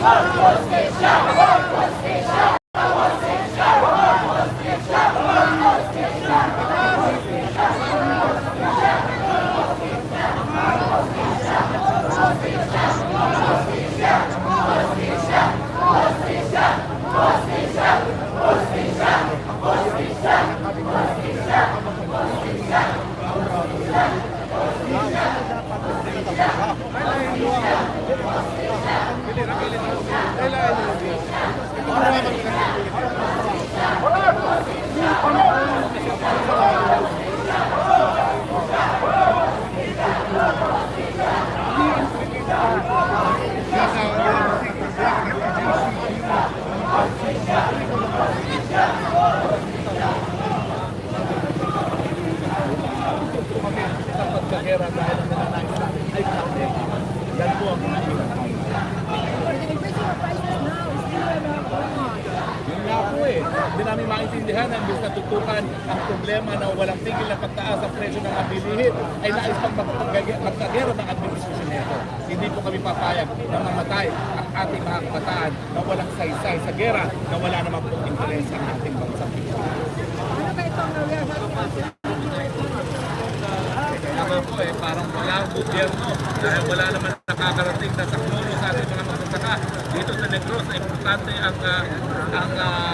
Gracias. Maintindihan na imbis na tutukan ang problema na walang tigil na pagtaas ang presyo ng abilihin ay nais pang magkagera ng administrasyon nito. Hindi po kami papayag na mamatay ang ating mga kabataan na walang saysay sa gera na wala naman po interes ang ating bansa. Kaya po eh, parang wala ang gobyerno dahil wala naman nakakarating na saklulo sa ating mga magsasaka. Dito sa Negros, importante ang, ah, ang ah,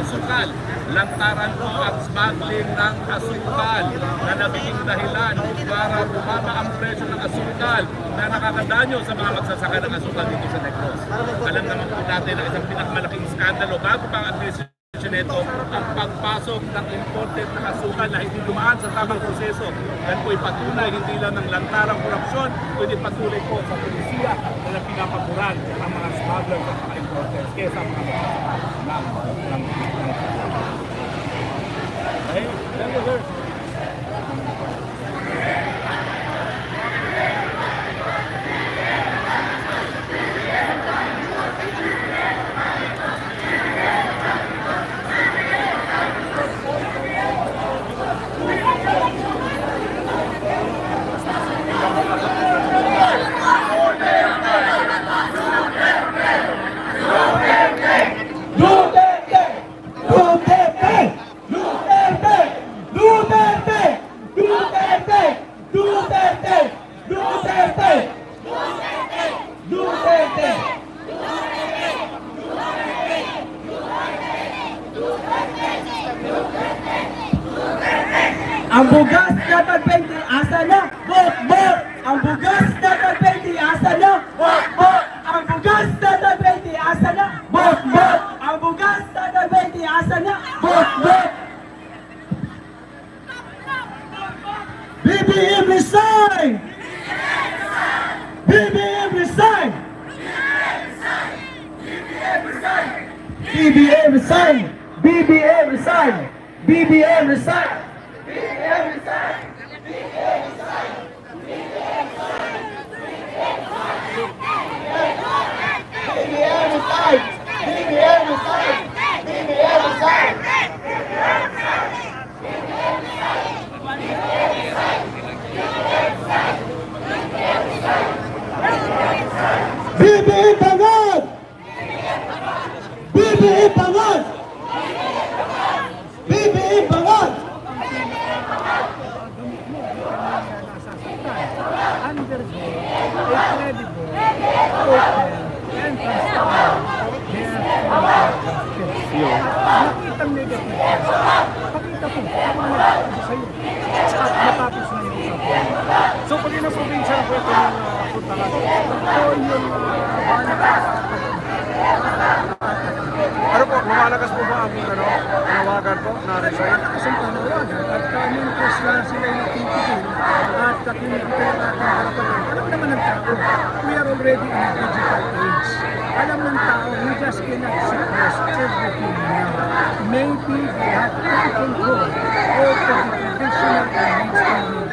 asukal. Lantaran po ang smuggling ng asukal na naging dahilan para bumaba ang presyo ng asukal na nakakadanyo sa mga magsasaka ng asukal dito sa Negros. Alam naman po natin na isang pinakamalaking skandalo bago pa ang administrasyon nito ang pagpasok ng imported na asukal na hindi dumaan sa tamang proseso. Yan po patunay hindi lang ng lantarang korupsyon, kundi patuloy po sa polisiya na pinapaguran ang mga smugglers at mga importers kesa mga ng, ng, ng, Okay? Thank you, sir. Duterte! Duterte! Duterte! Duterte! Duterte! Duterte! Duterte! Duterte! Ang bugas na tag-20, asa na? Bot, bot! Ang bugas BBM resign! BBM resign! BBM resign! BBM resign! BBM resign! Verification. Nakita ang negative. Pakita po, ako na nagsasabi sa iyo. At matapos na yung usapan. So pag yun ang probinsya na pwede yung uh, puntahan, ito yung uh, Ano po, lumalakas po ba ang ano, panawagan po na resign? isang panawagan at kaming press lang sila yung titigil at kinikita yung ating karapatan. Alam naman ng tao, we are already in a digital age. Alam ng tao, we just cannot suppress everything now. Maybe we have to control of the traditional and mainstream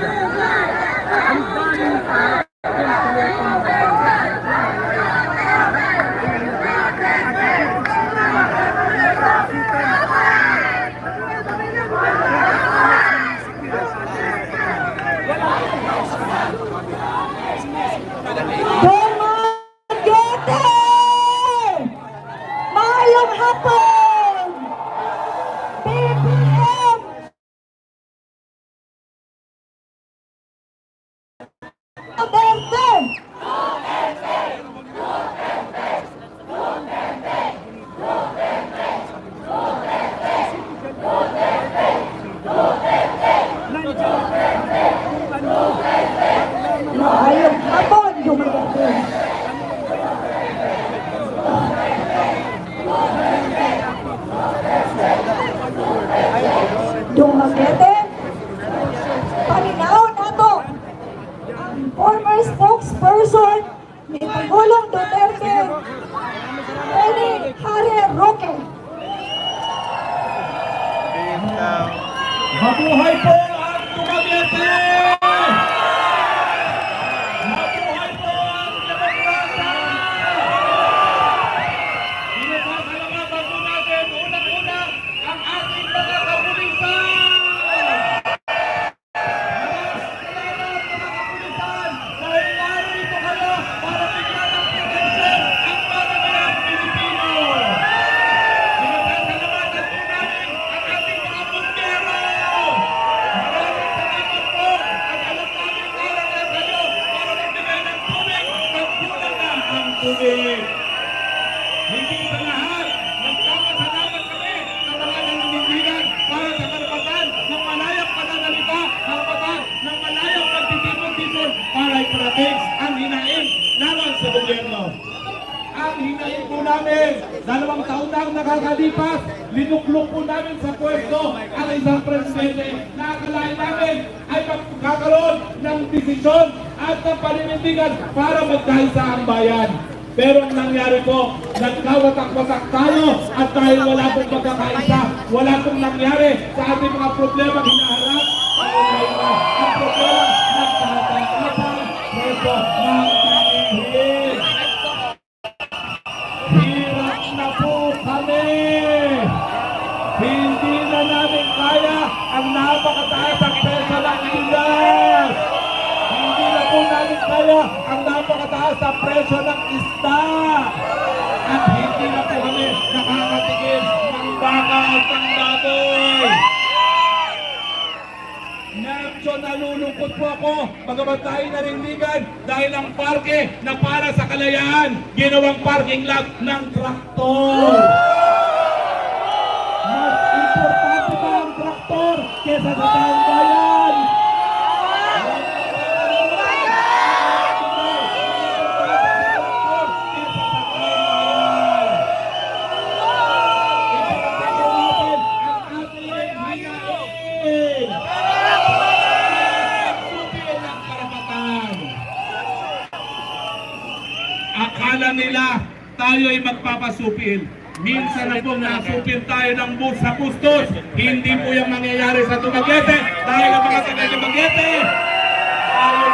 Apple! Mabuhay po ang tubig. Hindi sa lahat, nagpapasalamat kami sa mga naninindigan para sa karapatan ng malayang pananalita, karapatan ng malayang pagtitipon-tipon para iparating ang hinaing laban sa gobyerno. Ang hinahin po namin, dalawang taon na ang nakakalipas, linuklok po namin sa pwesto ang isang presidente na akalain namin ay magkakaroon ng desisyon at ng paninindigan para magkaisa ang bayan. Pero ang nangyari po, nagkawatak-watak tayo at dahil wala pong pagkakaisa, wala pong nangyari sa ating mga problema hinaharap, ang problema kahatang-atang preso ng pangihig. Hirap na po kami. Hindi na namin kaya ang napakataas ang napakataas ang presyo ng isda. At hindi na po kami nakakatigil ng baka at ng baboy. Medyo nalulungkot po ako, bagamat tayo narindigan dahil ang parke na para sa kalayaan, ginawang parking lot ng traktor. Mas importante pa ang traktor kesa sa taong papasupil. Minsan na pong nasupil tayo ng bus sa kustos. Hindi po yung mangyayari sa Dumaguete dahil ang mga taga Dumaguete. Ayaw